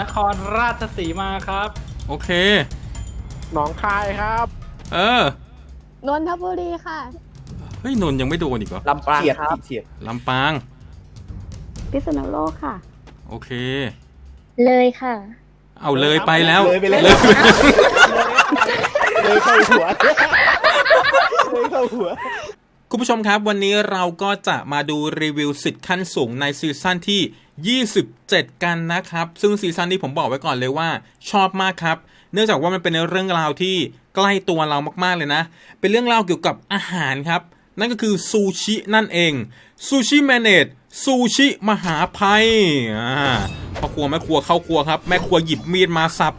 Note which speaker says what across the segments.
Speaker 1: นครราชสีมาครับ
Speaker 2: โอเค
Speaker 3: หนองคายครับ
Speaker 2: เออ
Speaker 4: นนทบุรีค่ะ
Speaker 2: เฮ้ยนนท์ยังไม่โดนอีกเหรอ
Speaker 5: ลำปาง
Speaker 3: เฉียด
Speaker 5: ครับ
Speaker 3: เฉียด
Speaker 2: ลำปาง
Speaker 4: พิษณุโลกค่ะ
Speaker 2: โอเค
Speaker 4: เลยค่ะ
Speaker 2: เอาเลยไปแล้ว
Speaker 3: เลยไปแล้ว
Speaker 2: เลย
Speaker 3: เลยเข้าหัว เลยเข้าหัว
Speaker 2: คุณผู้ชมครับวันนี้เราก็จะมาดูรีวิวสิทธิ์ขั้นสูงในซีซั่นที่ 27 กันนะครับ ซึ่งซีซั่นนี้ผมบอกไว้ก่อนเลยว่า ชอบมากครับ เนื่องจากว่ามันเป็นเรื่องราวที่ใกล้ตัวเรามากๆเลยนะ เป็นเรื่องราวเกี่ยวกับอาหารครับ นั่นก็คือซูชินั่นเองซูชิแมเนจซูชิมหาภัยพ่อครัวแม่ครัวเข้าครัวครับ แม่ครัวหยิบมีดมาสับ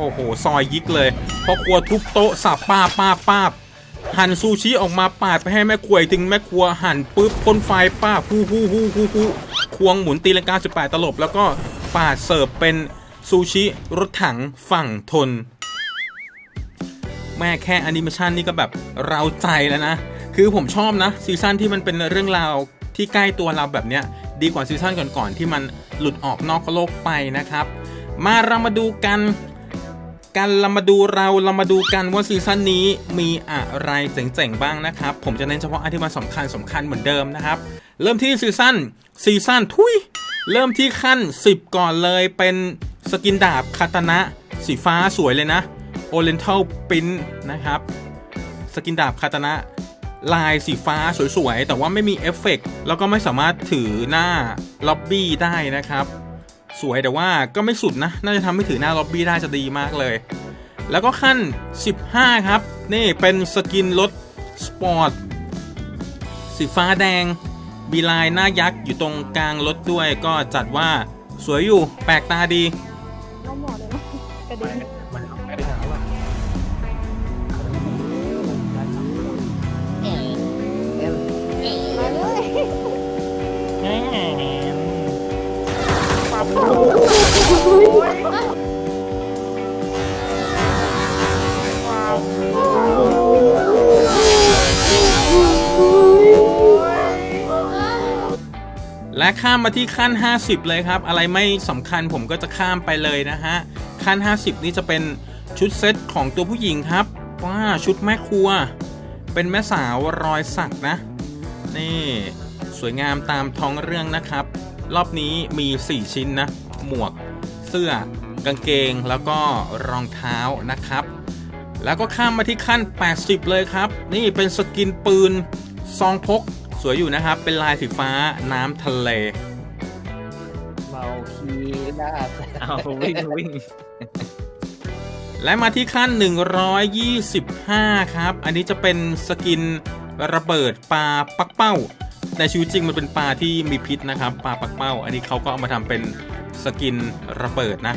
Speaker 2: โอ้โหซอยยิกเลยพ่อครัวทุบโต๊ะสับป้าป้าป้า หั่นซูชิออกมาปาดไปให้แม่ครัวอีกถึงแม่ครัวหั่นปุ๊บพ่นไฟป้าฮู้ฮู้ฮู้ฮู้ฮู้ควงหมุนตีลังกา18 ตลบ แล้วก็ปาดเสิร์ฟเป็นซูชิรถถังฝั่งทน แม่แค่อนิเมชันนี่ก็แบบเราใจแล้วนะ คือผมชอบนะซีซั่นที่มันเป็นเรื่องราวที่ใกล้ตัวเราแบบเนี้ยดีกว่าซีซั่นก่อนๆที่มันหลุดออกนอกโลกไปนะครับ มาเรามาดูกัน กันเรามาดูเราเรามาดูกันว่าซีซั่นนี้มีอะไรเจ๋งๆบ้างนะครับ ผมจะเน้นเฉพาะอันที่มันสำคัญสำคัญเหมือนเดิมนะครับ เริ่มที่ซีซั่นซีซั่นทุยเริ่มที่ขั้น 10 ก่อนเลยเป็นสกินดาบคาตานะ สีฟ้าสวยเลยนะ Oriental Print นะครับ สกินดาบคาตานะ ลายสีฟ้าสวยๆ แต่ว่าไม่มีเอฟเฟกต์แล้วก็ไม่สามารถถือหน้าล็อบบี้ได้นะครับ สวยแต่ว่าก็ไม่สุดนะ น่าจะทำให้ถือหน้าล็อบบี้ได้จะดีมากเลย แล้วก็ขั้น 15 ครับ นี่เป็นสกินรถสปอร์ตสีฟ้าแดงบีลายหน้ายักษ์อยู่ตรงกลางรถด้วยก็จัดว่าสวยอยู่แปลกตาดี
Speaker 4: เองหมอเลยนะกระดิ่ง
Speaker 1: มัน
Speaker 2: และข้ามมาที่ขั้น 50 เลยครับ อะไรไม่สำคัญผมก็จะข้ามไปเลยนะฮะ ขั้น 50 นี่จะเป็นชุดเซตของตัวผู้หญิงครับ ว่าชุดแม่ครัว เป็นแม่สาวรอยสักนะ นี่ สวยงามตามท้องเรื่องนะครับ รอบนี้มี 4 ชิ้นนะ หมวก เสื้อ กางเกง แล้วก็รองเท้านะครับ แล้วก็ข้ามมาที่ขั้น 80 เลยครับ นี่เป็นสกินปืน ซองพก สวยอยู่นะครับ เป็นลายสีฟ้าน้ำทะเล
Speaker 5: เมาคีหน้า
Speaker 1: เอาวิ่งวิ่ง
Speaker 2: และมาที่ขั้น 125 ครับ อันนี้จะเป็นสกินระเบิดปลาปักเป้า ในชีวิตจริงมันเป็นปลาที่มีพิษนะครับปลาปักเป้า อันนี้เขาก็เอามาทำเป็นสกินระเบิดนะ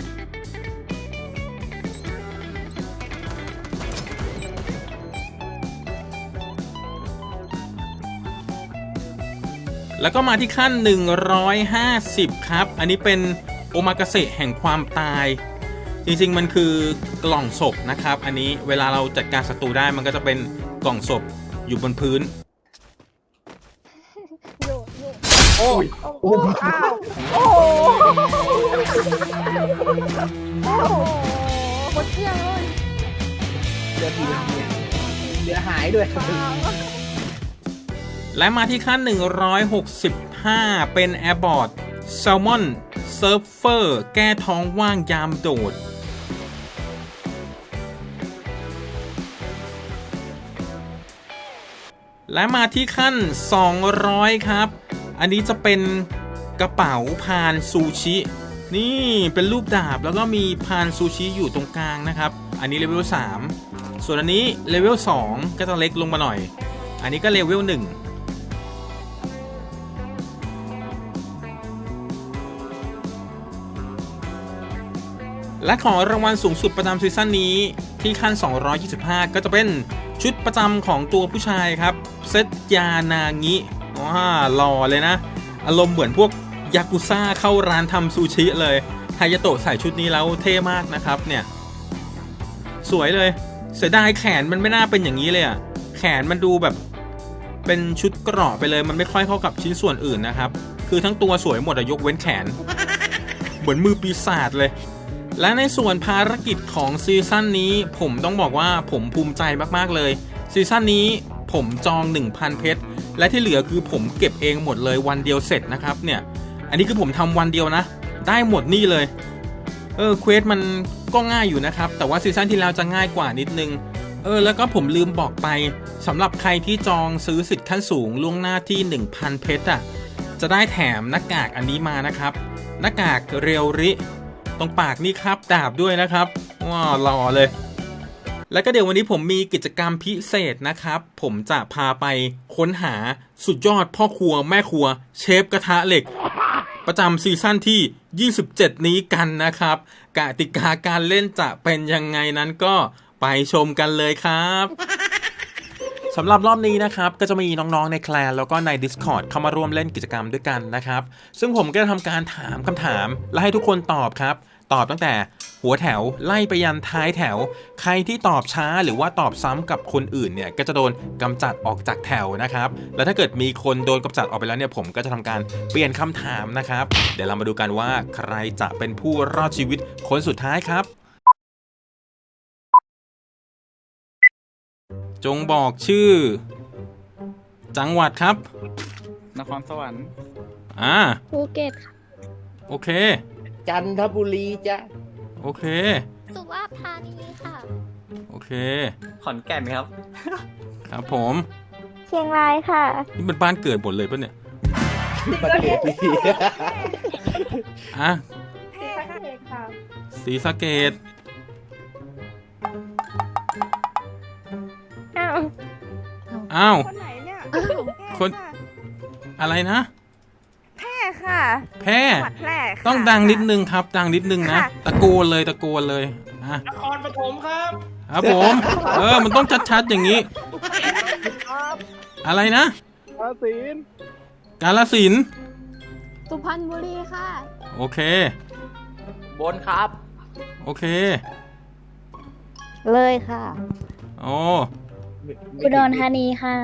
Speaker 2: แล้วก็มาที่ขั้น 150 ครับ อันนี้เป็นโอมากาเสะแห่งความตาย จริงๆ มันคือกล่องศพนะครับ อันนี้เวลาเราจัดการศัตรูได้มันก็จะเป็นกล่องศพอยู่บนพื้น
Speaker 4: อยู่อยู่
Speaker 3: โอ้ย
Speaker 4: โอ้โหอ้าวโอ้โหโอ้โหหมดเกลี้ยงเลย
Speaker 5: เรือผีเรือหายด้วย
Speaker 2: และมาที่ขั้น 165 เป็นแอร์บอร์ดแซลมอนเซิร์ฟเฟอร์แก้ท้องว่างยามโดดและมาที่ขั้น 200 ครับ อันนี้จะเป็นกระเป๋าพานซูชิ นี่เป็นรูปดาบแล้วก็มีพานซูชิอยู่ตรงกลางนะครับ อันนี้เลเวล3ส่วนอันนี้เลเวล2ก็จะเล็กลงมาหน่อย อันนี้ก็เลเวล1และของรางวัลสูงสุดประจำซีซั่นนี้ที่ขั้น 225 ก็จะเป็นชุดประจำของตัวผู้ชายครับ เซตยานางิ ว้าหล่อเลยนะ อารมณ์เหมือนพวกยากุซ่าเข้าร้านทำซูชิเลยฮายาโตะใส่ชุดนี้แล้วเท่มากนะครับเนี่ย สวยเลย เสียดายแขนมันไม่น่าเป็นอย่างนี้เลยอะแขนมันดูแบบเป็นชุดกราะไปเลยมันไม่ค่อยเข้ากับชิ้นส่วนอื่นนะครับ คือทั้งตัวสวยหมดอะยกเว้นแขน เหมือนมือปีศาจเลย และในส่วนภารกิจของซีซั่นนี้ ผมต้องบอกว่าผมภูมิใจมากๆเลยซีซั่นนี้ผมจอง 1,000 เพชร และที่เหลือคือผมเก็บเองหมดเลยวันเดียวเสร็จนะครับเนี่ยอันนี้คือผมทำวันเดียวนะ ได้หมดนี่เลยเออเควสมันก็ง่ายอยู่นะครับ แต่ว่าซีซั่นที่แล้วจะง่ายกว่านิดนึงเออแล้วก็ผมลืมบอกไปสำหรับใครที่จองซื้อสิทธิ์ขั้นสูงล่วงหน้าที่ 1,000 เพชรอะจะได้แถมหน้ากากอันนี้มานะครับ หน้ากากเรียวริ ตรงปากนี่ครับดาบด้วยนะครับว้าวหล่อเลย แล้วก็เดี๋ยววันนี้ผมมีกิจกรรมพิเศษนะครับ ผมจะพาไปค้นหาสุดยอดพ่อครัวแม่ครัว เชฟกระทะเหล็ก ประจำซีซั่นที่ 27 นี้กันนะครับกติกาการเล่นจะเป็นยังไงนั้นก็ไปชมกันเลยครับสำหรับรอบนี้นะครับก็จะมีน้องๆในแคลนแล้วก็ใน Discord เข้ามาร่วมเล่นกิจกรรมด้วยกันนะครับ ซึ่งผมก็จะทำการถามคำถามและให้ทุกคนตอบครับ ตอบตั้งแต่ หัวแถวไล่ไปยันท้ายแถว ใครที่ตอบช้าหรือว่าตอบซ้ำกับคนอื่นเนี่ยก็จะโดนกำจัดออกจากแถวนะครับ แล้วถ้าเกิดมีคนโดนกำจัดออกไปแล้วเนี่ยผมก็จะทำการเปลี่ยนคำถามนะครับ เดี๋ยวเรามาดูกันว่าใครจะเป็นผู้รอดชีวิตคนสุดท้ายครับ จงบอกชื่อ จังหวัดครับ
Speaker 1: นครสวรรค์
Speaker 2: อ่า
Speaker 4: ภูเก็ตค่ะ
Speaker 2: โอเค
Speaker 5: จันทบุรีจ้ะ
Speaker 2: โอเค
Speaker 4: สุราษฎร์ธานีค่ะ
Speaker 2: โอเค
Speaker 1: ขอนแก่นครับ
Speaker 2: ครับผม
Speaker 4: เชียงรายค่ะ
Speaker 2: นี่เป็นบ้านเกิดหมดเลยปะเนี่ย
Speaker 5: ประเทศดี
Speaker 2: อะ
Speaker 4: แพร่ค่ะ
Speaker 2: สีสะเกต
Speaker 4: อ้าว
Speaker 2: อ้าว
Speaker 6: คนไหนเนี่ย
Speaker 2: คน อะไรนะ
Speaker 6: แพร่ ค่ะ
Speaker 2: แพร่
Speaker 6: จังหวัดแพร่ค่ะ
Speaker 2: ต้องดังนิดนึงครับ ดังนิดนึงนะ
Speaker 6: ค่ะ
Speaker 2: ตะโกนเลยตะโกนเลยอะ
Speaker 1: นครปฐมครับ
Speaker 2: ครับผม เออ มันต้องชัดๆอย่างนี้ อะไรนะ
Speaker 3: อาศีน
Speaker 2: กาลสินธุ์
Speaker 4: สุพรรณบุรีค่ะ
Speaker 2: โอเค
Speaker 5: บนครับ
Speaker 2: โอเค
Speaker 4: เลยค่ะ
Speaker 2: โอ้
Speaker 4: อุดรธานีค่ะ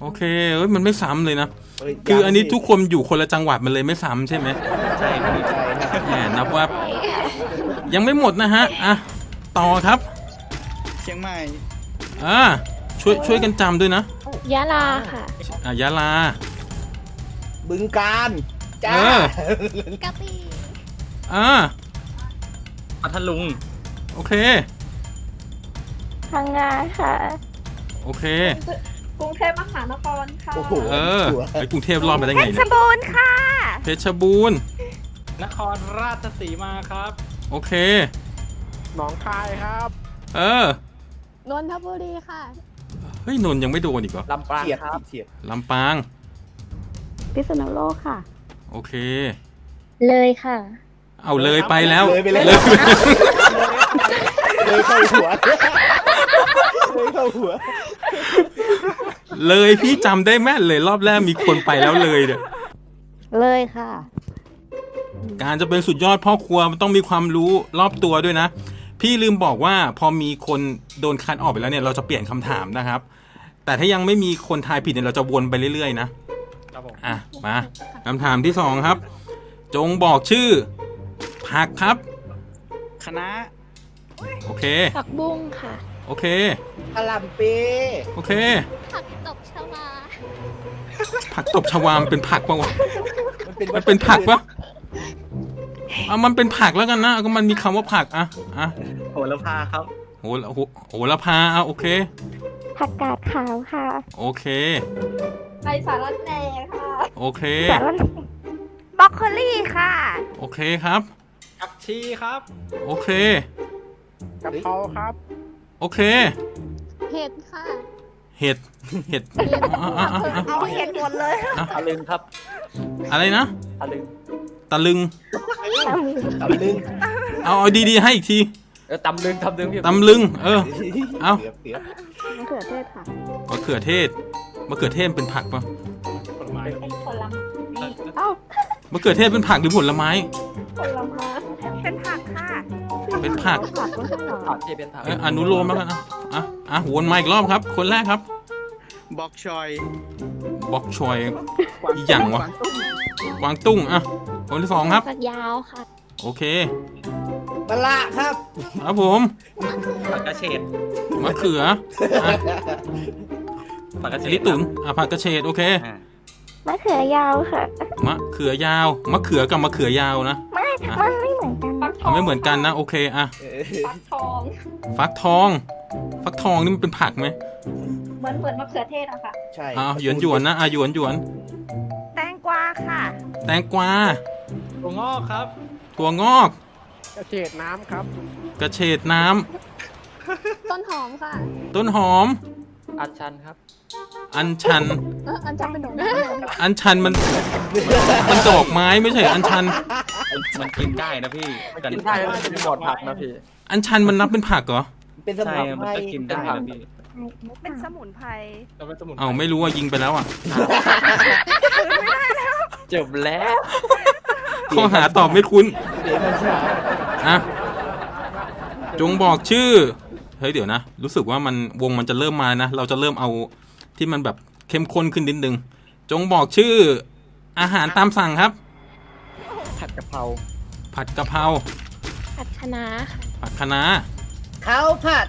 Speaker 2: โอเคเอ้ยมันไม่ซ้ำเลยนะ
Speaker 5: เฮ้ย
Speaker 2: คืออันนี้
Speaker 5: ยัง
Speaker 2: ทุกคนอยู่คนละจังหวัดมันเลยไม่ซ้ำใช่ไหม
Speaker 5: ใช่ครับใช่ครับ
Speaker 2: แหมนับว่า ยังไม่หมดนะฮะอะต่อครับ
Speaker 1: เชียงใหม่
Speaker 2: อ่าช่วยช่วยกันจำด้วยนะ
Speaker 4: ยะลาค่ะ
Speaker 2: อะยะลา
Speaker 5: บึงการจ้า
Speaker 2: เออ
Speaker 4: กะบี่
Speaker 2: อ่า
Speaker 1: พัทลุง
Speaker 2: โอเค
Speaker 4: พังงาค่ะ
Speaker 2: โอเค
Speaker 6: กรุงเทพมหานครค่ะ
Speaker 5: โอ้โห
Speaker 2: เออไอ้กรุงเทพรอดไปได้
Speaker 6: เพ
Speaker 2: ไง
Speaker 6: ชร
Speaker 2: เนี่ย
Speaker 6: บูรณ์ค่ะ
Speaker 2: เพชรบูรณ์
Speaker 1: นครราชสีมาครับ
Speaker 2: โอเค
Speaker 3: หนองคายครับ
Speaker 2: เออ
Speaker 4: นนทบุรีค่ะ
Speaker 2: เฮ้ยนนท์ยังไม่โดนอีกเหรอ
Speaker 5: ลำปางครับ เฉียด
Speaker 2: ลำปาง
Speaker 4: พิษณุโลกค่ะ
Speaker 2: โอเค
Speaker 4: เลยค่ะ
Speaker 2: เอาเลยไปแล้ว
Speaker 5: เลยไปแล้ว
Speaker 2: เลย
Speaker 5: เลยเข้าหัว
Speaker 3: เลยเข้าหัว
Speaker 2: เลยพี่จำได้แม่นเลยรอบแรกมีคนไปแล้วเลยเนี่ย
Speaker 4: เลยค่ะ
Speaker 2: การจะเป็นสุดยอดพ่อครัวมันต้องมีความรู้รอบตัวด้วยนะ พี่ลืมบอกว่าพอมีคนโดนคัดออกไปแล้วเนี่ยเราจะเปลี่ยนคำถามนะครับ แต่ถ้ายังไม่มีคนทายผิดเนี่ยเราจะวนไปเรื่อยๆนะครับ
Speaker 1: ผม
Speaker 2: อะมาคำถามที่สองครับ จงบอกชื่อผักครับ
Speaker 1: คณะ
Speaker 2: โอเค
Speaker 4: ผักบุ้งค่ะ
Speaker 2: โอเค
Speaker 5: กะหล่ำปี
Speaker 2: โอเค
Speaker 4: ผักตบชวา
Speaker 2: ผักตบชวามนเป็นผักปะวะ
Speaker 5: มันเป็น
Speaker 2: มันเป็นผักปะเอามันเป็นผักแล้วกันนะก็มันมีคำว่าผักอะอะ
Speaker 1: โหระพาครับ
Speaker 2: โหระโหโหระพาอะโอเค
Speaker 4: ผักกาดขาวค่ะ
Speaker 2: โอเค
Speaker 6: ไปสารแหน่ค่ะ
Speaker 2: โอเค
Speaker 4: สาร
Speaker 6: บล็อกโคลี่ค่ะ
Speaker 2: โอเคครับ
Speaker 1: ผักชีครับ
Speaker 2: โอเค
Speaker 3: กะเพราครับ
Speaker 2: โอเค
Speaker 4: เห็ดค่ะ
Speaker 2: เห็ดเห็ด อะอะอะอะ
Speaker 6: เอาเห็นหมดเลย
Speaker 1: ตะลึงครับ
Speaker 2: อะไรนะ
Speaker 1: ตะลึง
Speaker 2: ตะลึง
Speaker 5: ตำลึง
Speaker 2: เอาเอาดีๆให้อีกที
Speaker 1: เออตำลึงตำลึงพี่
Speaker 2: ตำลึง เออ เอา
Speaker 5: เสียบเสียบ
Speaker 4: มะเขือเทศค่ะ
Speaker 2: มะเขือเทศ มะเขือเทศเป็นผักปะ
Speaker 1: ผลไม้
Speaker 6: เป็นผลไม้
Speaker 4: เอ้ามะ
Speaker 2: เขือเทศเป็นผักหรือผลไม้
Speaker 4: ผลไม้
Speaker 6: เป็นผักค่ะ
Speaker 2: เป็นผัก
Speaker 4: ผักไม่ใช่เหรอ
Speaker 1: ผักที่เป็นผัก
Speaker 2: เอออนุโลมแล้วกันนะอะอะวนมาอีกรอบครับ คนแรกครับ
Speaker 1: บอกชอย
Speaker 2: บอกชอยอีหยังวะกวางตุ้งอะคนที่สองครับ
Speaker 4: ผักยาวค่ะ
Speaker 2: โอเค
Speaker 3: มะละครับ
Speaker 2: ครับผม
Speaker 1: ผักกระเฉด
Speaker 2: มะเขืออะ
Speaker 1: ผักกระเฉ
Speaker 2: อัน
Speaker 1: ด
Speaker 2: นี้ตุ๋นอะผักกระเฉดโอเค
Speaker 1: อ่า
Speaker 7: มะเขือยาวค่ะ
Speaker 2: มะเขือยาวมะเขือกับมะเขือยาวนะ
Speaker 7: ไม่ มันไม่เหมือนกัน นะ
Speaker 2: เอาไม่เหมือนกันนะโอเคอะ
Speaker 8: ฟักทอง
Speaker 2: ฟักทอง ฟักทองนี่มันเป็นผักไหม
Speaker 8: เหมือนเหมือนมะเขือเทศอะค่ะ
Speaker 3: ใช่
Speaker 2: อะหยวนหยวนๆนะอะหยวนหยวน
Speaker 8: แตงกวาค่ะ
Speaker 2: ๆแตงกวา
Speaker 1: ถั่วงอกครับ
Speaker 2: ถั่วงอก
Speaker 9: กระเฉดน้ำครับ
Speaker 2: กระเฉดน้ำ
Speaker 7: ต้นหอมค่ะ
Speaker 2: ต้นหอม
Speaker 1: อัดชันครับ
Speaker 2: อัญชัน
Speaker 7: เอออันจำเป็นหนู
Speaker 2: อัญชันมัน มันดอกไม้ไม่ใช่อัญชัน
Speaker 1: มันกินได้นะพี่
Speaker 9: กินได้แล้วเป็นบอดผักนะพี่
Speaker 2: อัญชันมันนับเป็นผักเหรอ
Speaker 3: เป็นส
Speaker 1: ใช่
Speaker 3: มุน
Speaker 1: มัน
Speaker 3: ไพร
Speaker 1: ก็กินได้นะพี่
Speaker 8: เป็นสมุนไพร
Speaker 9: เราเป็นสมุน
Speaker 2: เอาไม่รู้ว่ายิงไปแล้วอะ
Speaker 1: จบแล้ว
Speaker 2: ข้อหาตอบไม่คุ้น
Speaker 3: เดี๋ยวมันช้า
Speaker 2: อะจงบอกชื่อเฮ้ยเดี๋ยวนะ รู้สึกว่ามันวงมันจะเริ่มมานะ เราจะเริ่มเอาที่มันแบบเข้มข้นขึ้นนิดนึง จงบอกชื่ออาหารตามสั่งครับ
Speaker 9: ผัดกะเพรา
Speaker 2: ผัดกะเพรา
Speaker 7: ผัดคะน้าค่ะ
Speaker 2: ผัดคะน้า
Speaker 3: ข้าวผัด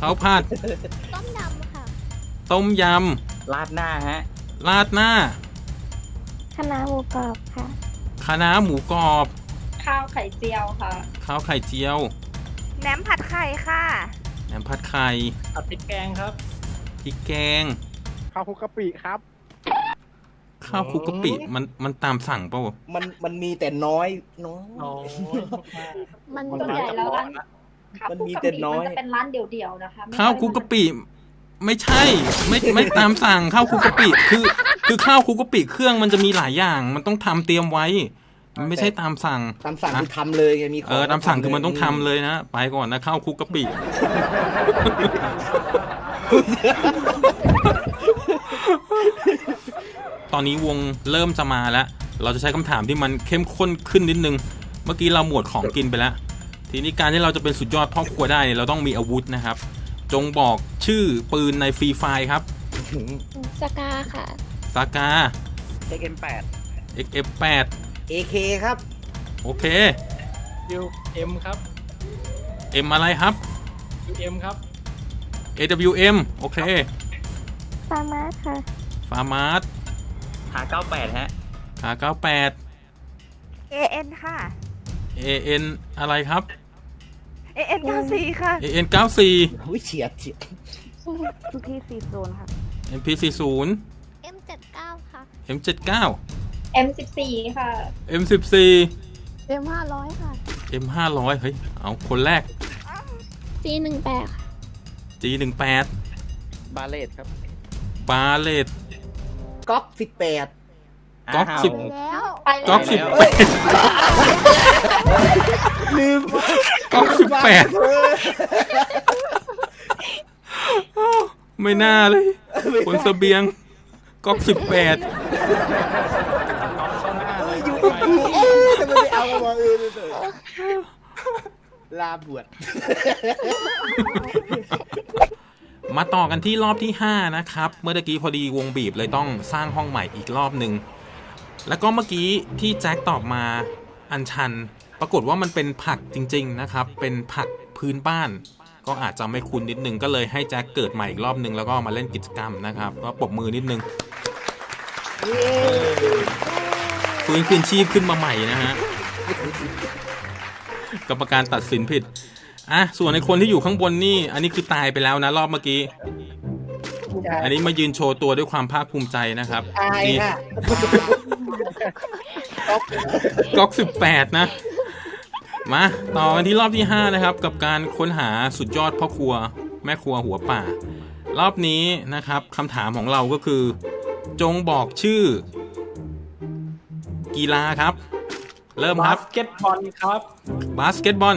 Speaker 2: ข้าวผัด
Speaker 7: ต้มยำค่ะ
Speaker 2: ต้มย
Speaker 1: ราดหน้าฮะำ
Speaker 2: ราดหน้า
Speaker 7: คะน้าหมูกรอบค่ะ
Speaker 2: คะน้าหมูกรอบ
Speaker 8: ข้าวไข่เจียวค่ะ
Speaker 2: ข้าวไข่เจียว
Speaker 8: แหนมผัดไข่ค่ะ
Speaker 2: แหนมผัดไข่
Speaker 1: ผัดพริกแกงครับ
Speaker 2: พริกแกง
Speaker 9: ข้าวคลุกกะปิครับ
Speaker 2: ข้าวคลุกกะปิมันมันตามสั่งเปล่าวะ
Speaker 3: มันมันมีแต่น้อยน้อย
Speaker 1: น้อย
Speaker 7: มัน
Speaker 8: ส่วนใหญ่แล้วร้าน
Speaker 3: มันมีแต่น้อย
Speaker 8: มันจะเป็นร้านเดี่ยวๆนะคะไม่
Speaker 2: ข้าวคลุกกะปิ ไม่ใช่ ไม่ไม่ตามสั่งข้าวคลุกกะปิ คือ คือข้าวคลุกกะปิเครื่องมันจะมีหลายอย่าง มันต้องทำเตรียมไว้ มันไม่ใช่ตามสั่ง
Speaker 3: ตามสั่งคือทำเลยไงมีข
Speaker 2: เออตามสั่งคือมันต้องทำเลยนะ ไปก่อนนะข้าวคลุกกะปิ ตอนนี้วงเริ่มจะมาแล้ว เราจะใช้คำถามที่มันเข้มข้นขึ้นนิดนึง เมื่อกี้เราหมวดของกินไปแล้ว ทีนี้การที่เราจะเป็นสุดยอดพ่อครัวได้เนี่ยเราต้องมีอาวุธนะครับ จงบอกชื่อปืนในฟรีไฟครับ
Speaker 7: สกาค่ะ
Speaker 2: ซากา
Speaker 1: XM8
Speaker 2: XF8
Speaker 3: เอเคครับ
Speaker 2: โอเค
Speaker 9: UM ครับ
Speaker 2: M อะไรครับ
Speaker 9: UM ครับ
Speaker 2: AWM โอเค
Speaker 7: ฟาร์มาสค่ะ
Speaker 2: ฟาร์มาร์
Speaker 1: หา98ฮะ
Speaker 2: R98
Speaker 8: AN ค่ะ
Speaker 2: AN อะไรครับ
Speaker 8: AN 94ค่ะ
Speaker 2: AN 94
Speaker 3: วิเฉียดเฉียด
Speaker 8: ทุกที่สี่โซนค่ะ
Speaker 2: MP40
Speaker 7: M79 ค่ะ
Speaker 2: M79
Speaker 8: M14 ค่ะ
Speaker 2: M14
Speaker 7: M500 ค่ะ
Speaker 2: M500 เฮ้ยเอาคนแรก
Speaker 7: G18 ค่ะ
Speaker 2: G18
Speaker 9: บาเลตครับ
Speaker 2: บาเลต
Speaker 3: ก๊อกสิบแปด
Speaker 2: ก๊อก
Speaker 1: อ้าว
Speaker 2: สิบ
Speaker 7: แล้ว
Speaker 8: ไปเลย
Speaker 2: ก๊อก
Speaker 1: ไป
Speaker 2: สิบ
Speaker 1: แล้ว
Speaker 2: แปด
Speaker 3: ลืม
Speaker 2: ก๊อกสิบแปดไม่น่าเลยบนเสบียงก๊อกสิบแปด
Speaker 3: อยู่กับกูเอ๊ะทำไมไม่เอามาเออลาบวช
Speaker 2: มาต่อกันที่รอบที่ 5 นะครับ เมื่อตะกี้พอดีวงบีบเลยต้องสร้างห้องใหม่อีกรอบหนึ่งแล้วก็เมื่อกี้ที่แจ็คตอบมาอันชัน ปรากฏว่ามันเป็นผักจริง ๆ นะครับ เป็นผักพื้นบ้าน ก็อาจจะไม่คุ้นนิดนึงก็เลยให้แจ็คเกิดใหม่อีกรอบนึงแล้วก็มาเล่นกิจกรรมนะครับ ก็ปรบมือนิดนึงฟื้นคืนชีพขึ้นมาใหม่นะฮะกรรมการตัดสินผิด อะส่วนในคนที่อยู่ข้างบนนี่ อันนี้คือตายไปแล้วนะรอบเมื่อกี้ อันนี้มายืนโชว์ตัวด้วยความภาคภูมิใจนะครับ
Speaker 3: ตาย
Speaker 2: นี่
Speaker 3: ค่ะ
Speaker 2: ก๊อกสิบแปดนะ มาต่อกันที่รอบที่5นะครับ กับการค้นหาสุดยอดพ่อครัว แม่ครัวหัวป่า รอบนี้นะครับคำถามของเราก็คือ จงบอกชื่อ กีฬาครับ เริ่มครับ
Speaker 1: บาสเกตบอลครับ
Speaker 2: บาสเกตบอล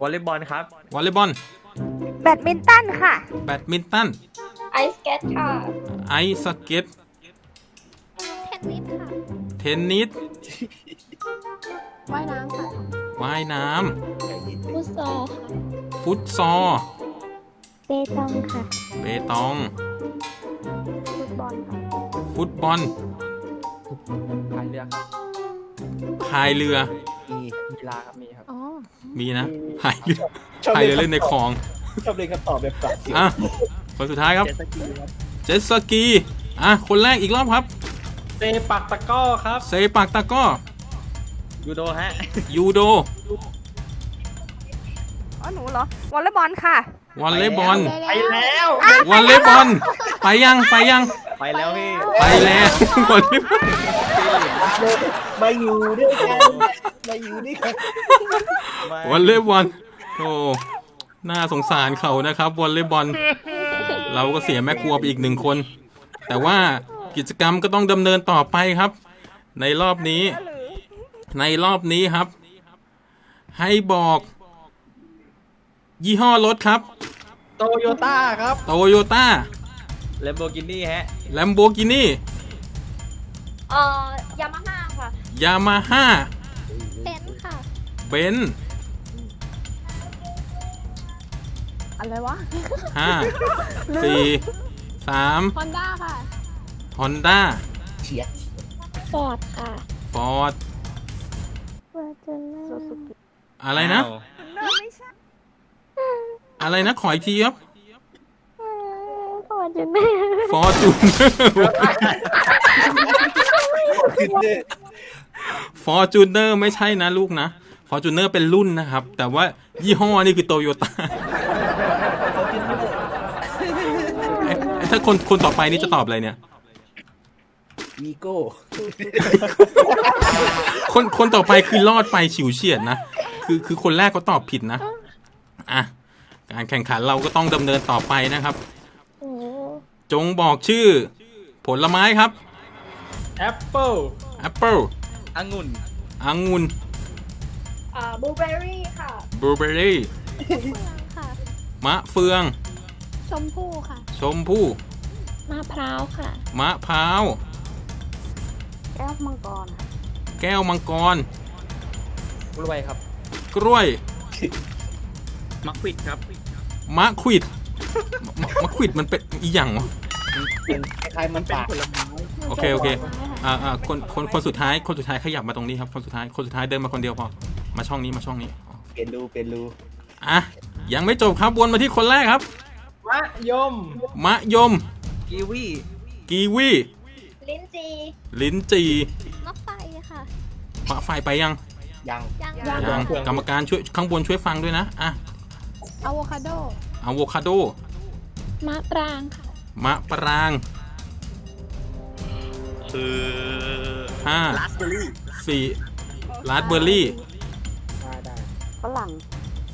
Speaker 1: วอลเลย์บอลครับ
Speaker 2: วอลเลย์บอล
Speaker 8: แบดมินตันค่ะ
Speaker 2: แบดมินตัน
Speaker 8: ไอสเก็ตค่ะ
Speaker 2: ไอซ์สเก็ต
Speaker 7: เทนนิสค่ะ
Speaker 2: เทนนิส
Speaker 7: ว่ายน้ำค่ะ
Speaker 2: ว่ายน้
Speaker 7: ฟุตซอลค่ะำ
Speaker 2: ฟุตซอล
Speaker 7: เปตองค่ะ
Speaker 2: เปตอง
Speaker 7: ฟุตบอลค่ะ
Speaker 2: ฟุตบอล
Speaker 9: พายเรือครับ
Speaker 2: พายเรือ
Speaker 5: มีมีลาครับมีครับ
Speaker 4: อ๋อ
Speaker 2: มีนะพายเรือ
Speaker 3: ชอบ
Speaker 2: พาย
Speaker 3: เล่
Speaker 2: เรือนเล่นในคลอง
Speaker 3: ชอบเล่นคำตอบแบบตัดสิน
Speaker 2: อะคนสุดท้ายครับ
Speaker 1: เจตสกีครับ
Speaker 2: เจตสกีอะคนแรกอีกรอบครับ
Speaker 1: เซปักตะก้อครับ
Speaker 2: เซปักตะกร้อ
Speaker 1: ยูโดฮะ
Speaker 2: ยูโด
Speaker 6: อ๋อ หนูเหรอ วอลเลย์บอลค่ะ
Speaker 2: วอลเลย์บอล
Speaker 1: ไปแล้ว
Speaker 2: วอลเลย์บอลไปยังไปยัง
Speaker 1: ไปแล้วพี่
Speaker 2: ไปแล้ววอลเลย์บอล
Speaker 3: มาอยู่ด้วยกันมาอยู่ด้วยกัน
Speaker 2: วอลเลย์บอลโอ้น่าสงสารเขานะครับวอลเลย์บอล เราก็เสียแม่ครัวไปอีกหนึ่งคน แต่ว่ากิจกรรมก็ต้องดำเนินต่อไปครับ ในรอบนี้ ในรอบนี้ครับ ให้บอก ยี่ห้อรถครับ
Speaker 1: โตโยต้าครับ
Speaker 2: โตโยต้า
Speaker 1: เลมโบกินี่ฮะ
Speaker 2: แลมโบกินี่
Speaker 6: เอ่อยามาฮ่าค่ะ
Speaker 2: ยามาฮ่า
Speaker 4: เป็นค่ะ
Speaker 2: เบนซ์
Speaker 4: อะไรวะ
Speaker 2: ห้าสี่สาม
Speaker 4: ฮอนด้าค่ะ
Speaker 2: ฮอนด้า
Speaker 3: เฉียด
Speaker 4: ฟอร์ดค่ะ
Speaker 2: ฟอร์ด
Speaker 4: เวอร์จูเนอร์
Speaker 2: อะไรนะ อะไรนะขออีกทีครับ
Speaker 4: ฟอร์จูเนอร์
Speaker 2: ฟอร์จูเนอร์
Speaker 3: ขึ้นเลย
Speaker 2: ฟอร์จูเนอร์ไม่ใช่นะลูกนะฟอร์จูเนอร์เป็นรุ่นนะครับ แต่ว่ายี่ห้อนี่คือโตโยต้าถ้าคนคนต่อไปนี่จะตอบอะไรเนี่ย
Speaker 3: วีโก้
Speaker 2: คนคนต่อไปคือรอดไปฉิวเฉียดนะ คือคือคนแรกเขาตอบผิดนะ อะ การแข่งขันเราก็ต้องดำเนินต่อไปนะครับ
Speaker 4: โอ้
Speaker 2: จงบอกชื่อ ผลไม้ครับ
Speaker 1: แอปเปิล
Speaker 2: แอปเปิล
Speaker 1: องุ่น
Speaker 2: องุ่น
Speaker 6: อ่าบลูเบอร์รี่ค่ะ
Speaker 2: บลูเบอร์รี่
Speaker 4: เฟืองค่ะ
Speaker 2: มะเฟือง
Speaker 4: ชมพู่ค่ะ
Speaker 2: ชมพู่
Speaker 4: มะพร้าวค่ะ
Speaker 2: มะพร้าว
Speaker 6: แก้วมังกร
Speaker 2: แก้วมังกร
Speaker 1: กล้วยครับ
Speaker 2: กล้วย
Speaker 1: มักควิดครับ
Speaker 2: มะขวิดมะมะขวิดมันเป็นอีหยังวะ
Speaker 3: เป็นคล้ายๆมัน
Speaker 1: เป็น
Speaker 3: ปาก
Speaker 1: ผลไม้
Speaker 2: โอเคโอเคอ่าอ่าคนคนคนสุดท้ายคนสุดท้ายขยับมาตรงนี้ครับคนสุดท้ายคนสุดท้ายเดินมาคนเดียวพอมาช่องนี้มาช่องนี้
Speaker 3: เปลี่ยนรูเปลี่ยนรู
Speaker 2: อะยังไม่จบครับวนมาที่คนแรกครับ
Speaker 1: มะยม
Speaker 2: มะยม
Speaker 1: กีวี
Speaker 2: กีวี
Speaker 6: ลิ้นจี
Speaker 2: ลิ้นจี
Speaker 4: มะไฟค่ะ
Speaker 2: มะไฟไปยัง
Speaker 3: ยัง
Speaker 4: ยัง
Speaker 6: ยัง
Speaker 2: ยังกรรมการช่วยข้างบนช่วยฟังด้วยนะอะ
Speaker 4: อะโวคาโด
Speaker 2: อะโวคาโด
Speaker 4: มะปรางค่ะ
Speaker 2: มะปราง
Speaker 1: คือ
Speaker 2: ห้า
Speaker 1: ราสเบอร์รี่
Speaker 2: สี่ราสเบอร์รี่
Speaker 5: ได้ได้
Speaker 6: ฝรั่ง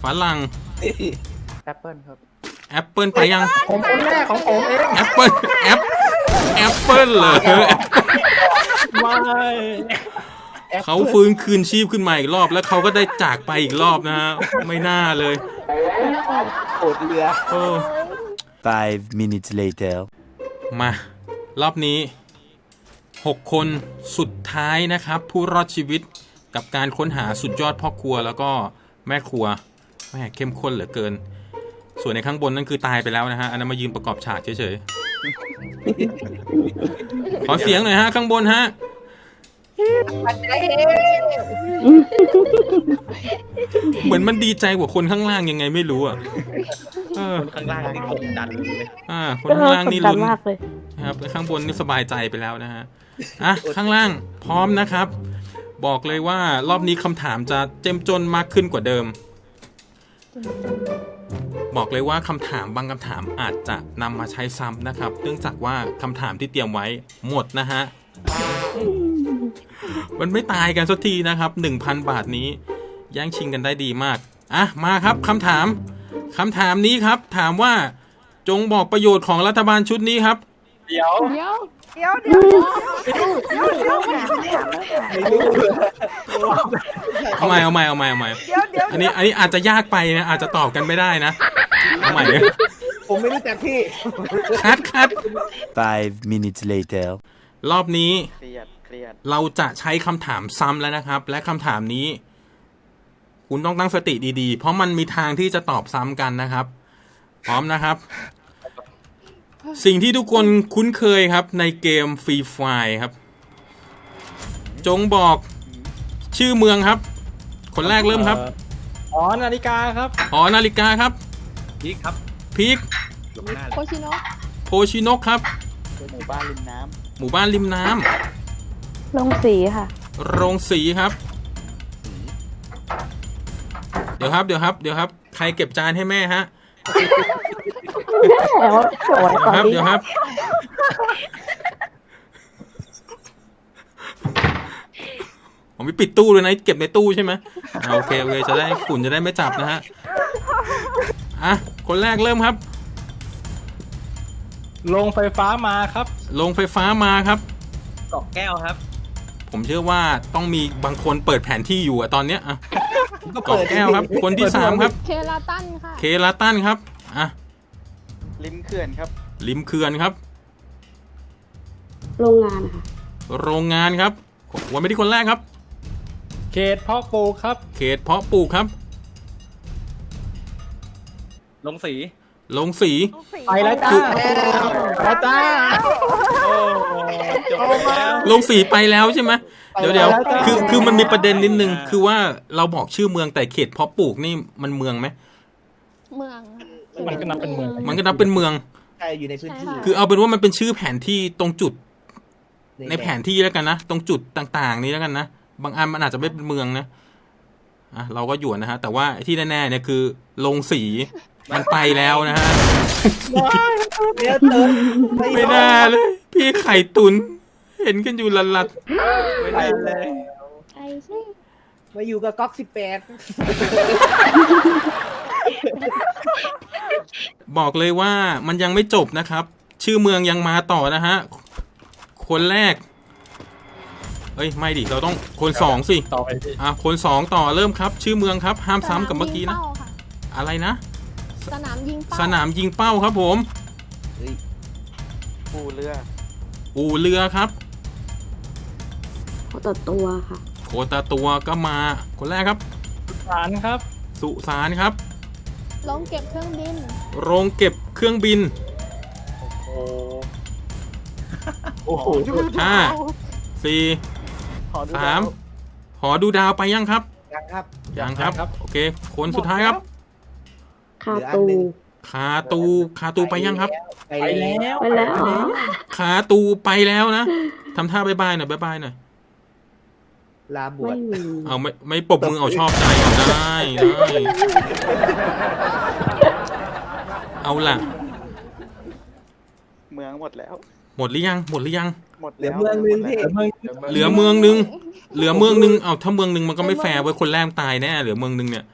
Speaker 2: ฝรั่ง
Speaker 5: แอปเปิลครับ
Speaker 2: แอปเปิลไปยัง
Speaker 1: ผมคนแรกของผมเอง
Speaker 2: แอปเปิลแอปแอปเปิลเหรอ
Speaker 1: ไม่
Speaker 2: เขาฟื้นคืนชีพขึ้นมาอีกรอบ แล้วเขาก็ได้จากไปอีกรอบนะฮะไม่น่าเลย
Speaker 3: โอดเรือ
Speaker 2: โอ้
Speaker 10: Five minutes later.
Speaker 2: มารอบนี้ 6 คนสุดท้ายนะครับ ผู้รอดชีวิตกับการค้นหาสุดยอดพ่อครัวแล้วก็แม่ครัวแม่เข้มข้นเหลือเกิน ส่วนในข้างบนนั่นคือตายไปแล้วนะฮะ อันนั้นมายืนประกอบฉากเฉยๆ ขอเสียงหน่อยฮะ ข้างบนฮะ เหมือนมันดีใจกว่าคนข้างล่างยังไงไม่รู้อะเออ
Speaker 1: ข้างล่างนี่กดดันเลย
Speaker 2: อ่า คนข้างล่างนี่ลุ้นครับข้างบนนี่สบายใจไปแล้วนะฮะอะข้างล่างพร้อมนะครับ บอกเลยว่ารอบนี้คำถามจะเจ้มจนมากขึ้นกว่าเดิม บอกเลยว่าคำถามบางคำถามอาจจะนำมาใช้ซ้ำนะครับ เนื่องจากว่าคำถามที่เตรียมไว้หมดนะฮะ มันไม่ตายกันสักทีนะครับ 1,000 บาทนี้แย่งชิงกันได้ดีมาก อะ มาครับคำถามคำถามนี้ครับ ถามว่าจงบอกประโยชน์ของรัฐบาลชุดนี้ครับ
Speaker 1: เดี๋ยว
Speaker 4: เดี๋ยว
Speaker 6: เดี๋ยวเดี๋ยวเดี๋ยวเดี๋ยวเดี๋ยว
Speaker 2: เอาใหม่เอาใหม่เอาใหม่เอาใหม่
Speaker 6: เดี๋ยวเดี๋ยว
Speaker 2: อันนี้อันนี้อาจจะยากไปนะอาจจะตอบกันไม่ได้นะเอาใหม่
Speaker 3: ผมไม่รู้จักพี่
Speaker 2: คัดคัด
Speaker 10: Five minutes later.
Speaker 2: รอบนี้
Speaker 1: เครียดเครียด
Speaker 2: เราจะใช้คำถามซ้ำแล้วนะครับ และคำถามนี้ คุณต้องตั้งสติดีๆ เพราะมันมีทางที่จะตอบซ้ำกันนะครับ พร้อมนะครับ สิ่งที่ทุกคนคุ้นเคยครับ ในเกมฟรีไฟครับ จงบอกชื่อเมืองครับ คนแรกเริ่มครับ
Speaker 1: อ๋อนาฬิกาครับ
Speaker 2: หอนาฬิกาครับ
Speaker 1: พีคครับ
Speaker 2: พีค
Speaker 1: หลบหน้าเล
Speaker 4: โค
Speaker 1: ย
Speaker 4: ชิโนะ
Speaker 2: โพชินกครับ
Speaker 3: หมู่บ้านริมน้
Speaker 2: หมู่บ้านริมน้ำ
Speaker 6: ลงสีค่ะ
Speaker 2: โรงสีครับ เดี๋ยวครับ เดี๋ยวครับ เดี๋ยวครับ ใครเก็บจานให้แม่ฮะ
Speaker 6: แล้วสวย
Speaker 2: เดี๋ยวครับเดี๋ยวครับ ผมไม่ปิดตู้เลยนะ เก็บในตู้ใช่ไหมอ่าโอเคโอเคจะได้ฝุ่นจะได้ไม่จับนะฮะ อะ คนแรกเริ่มครับ
Speaker 1: โรงไฟฟ้ามาครับ
Speaker 2: ลงไฟฟ้ามาครับ
Speaker 1: เกาะแก้วครับ
Speaker 2: ผมเชื่อว่าต้องมีบางคนเปิดแผนที่อยู่อะตอนเนี้ยอะำ
Speaker 3: ก็
Speaker 2: กล่องแก้วครับ คนที่สามครับ
Speaker 4: เคลาตันค่ะ
Speaker 2: เคลาตันครับอะ
Speaker 1: ริมเขื่อนครับ
Speaker 2: ริมเขื่อนครับ
Speaker 6: โรงงานค่ะ
Speaker 2: โรงงานครับวนไปที่คนแรกครับ
Speaker 1: เขตเพาะปลูกครับ
Speaker 2: เขตเพาะปลูกครับ
Speaker 1: ลงสี
Speaker 2: ลงสี
Speaker 1: ไปแล้วจ้าไปแล้วจ้าโอ้จบแล้ว
Speaker 2: ลงสีไปแล้วใช่ไหมเดี๋ยวเดี๋ยวคือคือมันมีประเด็นนิดนึง คือว่าเราบอกชื่อเมืองแต่เขตเพาะปลูกนี่มันเมืองไหม
Speaker 4: เมือง
Speaker 1: มันก็นับเป็นเมือง
Speaker 2: มันก็นับเป็นเมือง
Speaker 3: ใช่อยู่ในพื้นที่
Speaker 2: คือเอาเป็นว่ามันเป็นชื่อแผนที่ตรงจุด ในแผนที่แล้วกันนะ ตรงจุดต่างๆ นี้แล้วกันนะ บางอันมันอาจจะไม่เป็นเมืองนะอะเราก็หยวนนะฮะ แต่ว่าที่แน่ๆเนี่ยคือลงสี มันไปแล้วนะฮะ
Speaker 3: เดี๋ยวเติม
Speaker 2: ไม่น่าเลย พี่ไข่ตุน เห็นกันอยู่ลัดลัด
Speaker 1: ไม่ได้เลย
Speaker 4: ไอ้ใช่
Speaker 3: มาอยู่กับก๊อกสิบแปด
Speaker 2: ๆบอกเลยว่ามันยังไม่จบนะครับ ชื่อเมืองยังมาต่อนะฮะ คนแรก เอ้ย ไม่ดิ เราต้องคนสองสิ
Speaker 1: ต่อไปพี่
Speaker 2: อะคนสองต่อเริ่มครับ ชื่อเมืองครับ ห้ามซ้ำกับเมื่อกี้นะ
Speaker 4: สายิงเป้าค่
Speaker 2: อะไรนะ
Speaker 4: สนามยิงเป้า
Speaker 2: สนามยิงเป้าครับผม
Speaker 1: ปูเรือ
Speaker 2: อู่เรือครับ
Speaker 6: เขาตัดตัวค่ะ
Speaker 2: โคตาตัวก็มา คนแรกครับ
Speaker 1: สารครับ
Speaker 2: สุสานครับ
Speaker 4: ลงเก็บเครื่องบิน
Speaker 2: โรงเก็บเครื่องบิน
Speaker 1: โอ้โอ้โห
Speaker 2: ห้า สี่สามหอดูดาวไปยังครับ
Speaker 3: ยังครับ
Speaker 2: ยังครับ โอเค คนสุดท้ายครับ
Speaker 6: คา
Speaker 3: เหลืออั
Speaker 6: ตู
Speaker 3: นหนึ่ง
Speaker 2: คาตูคาตูไปยังครับ
Speaker 3: ไปแล้ว
Speaker 6: ไปแล้วเหรอ
Speaker 2: คาตูไปแล้วนะทำท่าบายบายหน่อยบายบายหน่อย
Speaker 3: ลาบว
Speaker 6: ไม่
Speaker 3: ช
Speaker 6: มี
Speaker 2: เอาไม่ไม่ปรบมือเอาชอบใจเอาได้ได้เอาล่ะ
Speaker 1: เมืองหมดแล้ว
Speaker 2: หมดหรือยัง หมดหรือยัง
Speaker 1: หมด
Speaker 3: เหลื
Speaker 1: แล้
Speaker 3: อ
Speaker 1: ว
Speaker 3: เมืองหนึงพี่
Speaker 2: เหลือเมืองหนึงเหลือเมืองหนึงเอาถ้าเมืองหนึงมันก็ไม่แฟร์ไว้ยคนแรกตายแน่เหลือเมืองหนึงเนี่ย
Speaker 3: เหลือ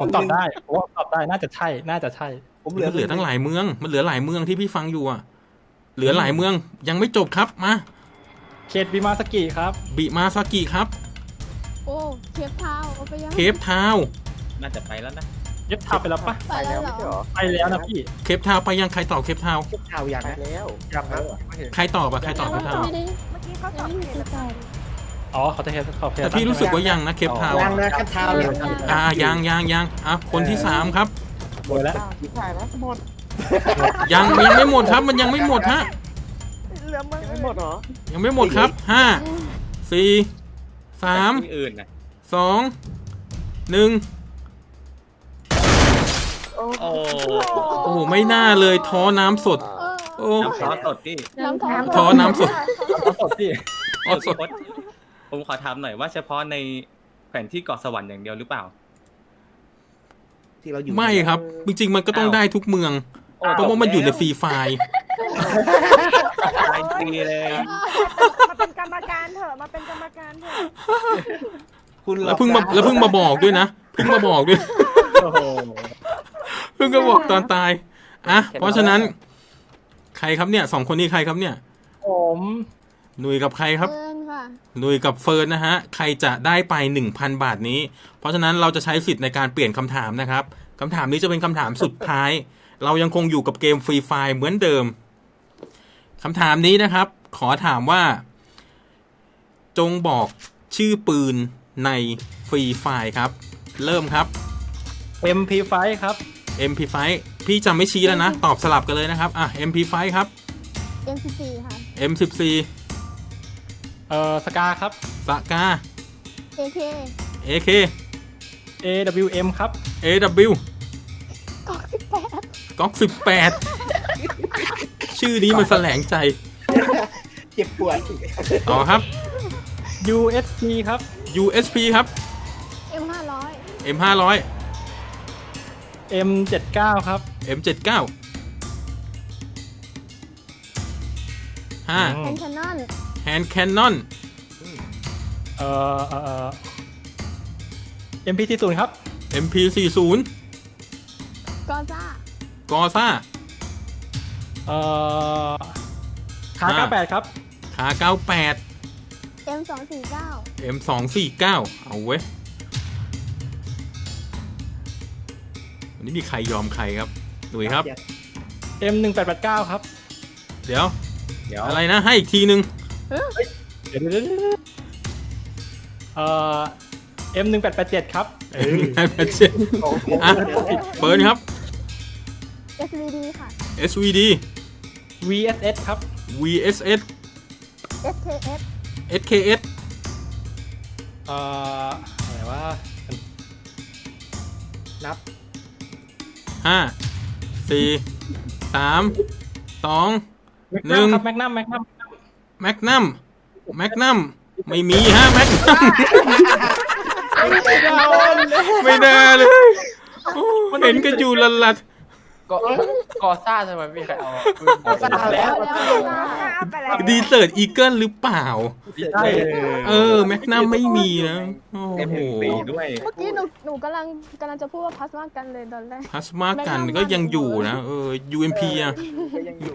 Speaker 9: ผมตอบได้ผมว่าตอบได้น่าจะใช่ น่าจะใช่
Speaker 3: ผมเหลือ
Speaker 2: มันเหลือทั้งหลายเมือง มันเหลือหลายเมืองที่พี่ฟังอยู่อะ เหลือหลายเมืองยังไม่จบครับมา
Speaker 9: เขตบิมาสกิครับ
Speaker 2: บิมาซากิครับ
Speaker 4: โอ้เคปทาวน์เอาไปยัง
Speaker 2: เคปทาวน์
Speaker 1: น่าจะไปแล้วนะ
Speaker 9: ยึดทับไปแล้วปะ
Speaker 4: ไปแล้วเหรอ
Speaker 9: ไปแล้วนะพี่
Speaker 2: เคปทาวน์ไปยังใครตอบเคปทาวน์
Speaker 3: เก็บข่าวอย่าง
Speaker 1: ไป
Speaker 3: นะ
Speaker 1: แล้ว
Speaker 3: ยังครับ
Speaker 2: ใครตอบอะใครตอบเคปทาวน์
Speaker 4: ไม่ได้เมื่อกี้เขาตอบผิดหรือเปล่า
Speaker 9: อ๋อเขาจะเห็นขอบเขต
Speaker 2: แต่พี่รู้สึกว่ายังนะเคปทาวน์
Speaker 3: ยังนะกับเท้าเนี่ย
Speaker 2: อ่ายังยังยังอะคนที่สามครับ
Speaker 9: หมดแล้ว
Speaker 1: ที่ถ่ายแล้วหมด
Speaker 2: ยังยังไม่หมดครับมันยังไม่หมดฮะ
Speaker 1: ยังไม่หมดเหรอ
Speaker 2: ยังไม่หมดครับห้าสี่สาม
Speaker 1: ที่อื่นนะ
Speaker 2: สองหนึ่ง
Speaker 1: โอ้
Speaker 2: โอ้ไม่น่าเลยท้อน้ำสด
Speaker 4: เออ
Speaker 2: โอ้
Speaker 1: น้ำซอสสดพี่
Speaker 4: น้ำทอง
Speaker 2: ท้อน้ำสด
Speaker 9: เขาสดพี่
Speaker 2: อ๋อสด
Speaker 11: ผมขอถามหน่อยว่าเฉพาะในแผนที่เกาะสวรรค์อย่างเดียวหรือเปล่า
Speaker 3: ที่เราอยู่
Speaker 2: ไม่ครับ จริง ๆ มันก็ต้องได้ทุกเมืองเพราะว่ามันอยู่ในฟรีไฟล์
Speaker 11: ไอซีเลย
Speaker 6: มาเป็นกรรมการเถอะมาเป็นกรรมการเถอะ
Speaker 3: คุณ
Speaker 2: แล้วเพิ่งมาแล้วเพิ่งมาบอกด้วยนะเพิ่งมาบอกด้วย
Speaker 9: โอ้โห
Speaker 2: เพิ่งก็บอกตอนตายอะเพราะฉะนั้น ใครครับเนี่ยสองคนนี้ใครครับเนี่ย
Speaker 9: ผม
Speaker 2: หนุ่ยกับใครครับ
Speaker 4: เอิน ค่ะ
Speaker 2: หนุ่ยกับเฟิร์นนะฮะ ใครจะได้ไป 1,000 บาทนี้ เพราะฉะนั้นเราจะใช้สิทธิ์ในการเปลี่ยนคำถามนะครับคำถามนี้จะเป็นคำถามสุดท้าย เรายังคงอยู่กับเกมฟรีไฟเหมือนเดิมคำถามนี้นะครับ ขอถามว่า จงบอกชื่อปืนในฟรีไฟครับ เริ่มครับ
Speaker 9: เอ็มพีไฟครับ
Speaker 2: MP5 พี่จำไม่ชี้แล้วนะ ตอบสลับกันเลยนะครับ อะ MP5 ครับ
Speaker 4: M14 ค่ะ
Speaker 2: M14
Speaker 9: เอ่อสกาครับ
Speaker 2: สกา
Speaker 4: AK
Speaker 2: AK
Speaker 9: AWM ครับ
Speaker 2: AW
Speaker 4: กอกสิบแปด
Speaker 2: ก๊อก18 ชื่อนี้มันแสลงใจ
Speaker 3: เจ็บปวด
Speaker 2: ต่อครับ
Speaker 9: USP ครับ
Speaker 2: USP ครับ
Speaker 4: เอ็มห้าร้อย
Speaker 2: M500
Speaker 9: M79 ครับ
Speaker 2: M79
Speaker 9: อื
Speaker 2: 5
Speaker 9: ม
Speaker 4: แอนชนอน
Speaker 2: Hand Cannon
Speaker 9: เอ่อเอ่อเอ่อ MP40 ครับ
Speaker 2: MP40
Speaker 4: กอซ่าก
Speaker 2: อซ่า
Speaker 9: เอ่อขา
Speaker 2: อ่า
Speaker 9: 98 ครับ
Speaker 2: ขา 98
Speaker 4: เอ็มสองสี่เก้า
Speaker 2: M249 เอาเว้ยวันนี้มีใครยอมใครครับหนุ่ยครับ
Speaker 9: M1889 ครับ
Speaker 2: เดี๋ยว
Speaker 5: เดี๋ยว
Speaker 2: อะไรนะ ให้อีกทีนึง
Speaker 9: เดี๋ยวเดี๋ยวเดี๋ยวเดี๋ยวเอ่อ M1887 ครับ
Speaker 2: เอ็มแปดเจ็ดอะเปิดครับ
Speaker 4: เอสวีดีค่ะ
Speaker 2: SVD
Speaker 9: VSS ครับ
Speaker 2: VSS
Speaker 4: SKS
Speaker 2: SKS
Speaker 9: เอ่ออะไรวะ
Speaker 5: นับ
Speaker 2: ห้าสี่สามสอง
Speaker 9: แมก
Speaker 2: หนึ่
Speaker 9: นัม
Speaker 2: ง
Speaker 9: ครับแมกนัมแมกนัม
Speaker 2: แมกนัมแมกนัมไม่มีฮะแมกนัมไม่ได้เลยโอ้เห็นกันอยู่ลันลัด
Speaker 5: ก็กอซ่าทำไมไม่มีใครเอา
Speaker 3: ก็เอาแล้ว
Speaker 6: เอาไปแล้ว
Speaker 2: ดีเซิร์ตอีเกิลหรือเปล่า
Speaker 9: ใช่
Speaker 2: เออ แมกนัมไม่มีนะโอ้
Speaker 11: เอ็ม
Speaker 2: โห
Speaker 11: ปีด้วย
Speaker 4: เมื่อกี้หนูหนูกำลังกำลังจะพูดว่าพลาสมากันเลยตอนแรก
Speaker 2: พลาสมากันก็ยังอยู่นะเออ UMP อะ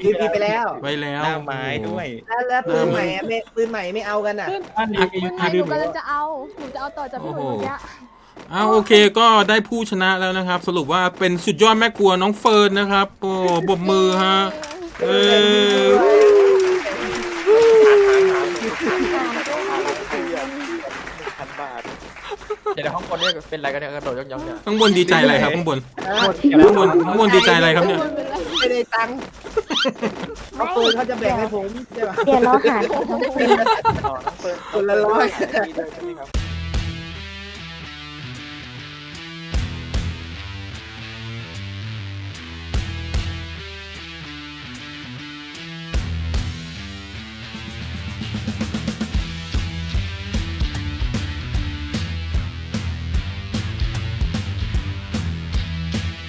Speaker 3: พีพีไปแล้ว
Speaker 2: ไปแล้ว
Speaker 11: หน้าไม้ด้วย
Speaker 3: แล้วแล้วปืนใหม่อะไม่ปืนใหม่ไม่เอากันอะ
Speaker 9: อันดี
Speaker 4: ไม่หนูกำลังจะเอา หนูจะเอาต่อจากพี่หนุ่ยเมื่อกี้
Speaker 2: อ้าวโอเคก็ได้ผู้ชนะแล้วนะครับ สรุปว่าเป็นสุดยอดแม่ครัวน้องเฟิร์นนะครับโอ้บมมือฮะเออ
Speaker 5: เดี๋ยวห้องบนเนี่ยเป็นอะไรกันเนี่ยกระโดดย่องๆเนี่ย
Speaker 2: ข้างบนดีใจอะไรครับข้างบนข้างบนข้างบนดีใจอะไรครับเนี่ย
Speaker 3: ไม่ได้ตังค์เขาปืนเขาจะแบ่งให้ผมใช่ป่ะ
Speaker 6: เดี๋ยวรอหา
Speaker 3: คนละร้อย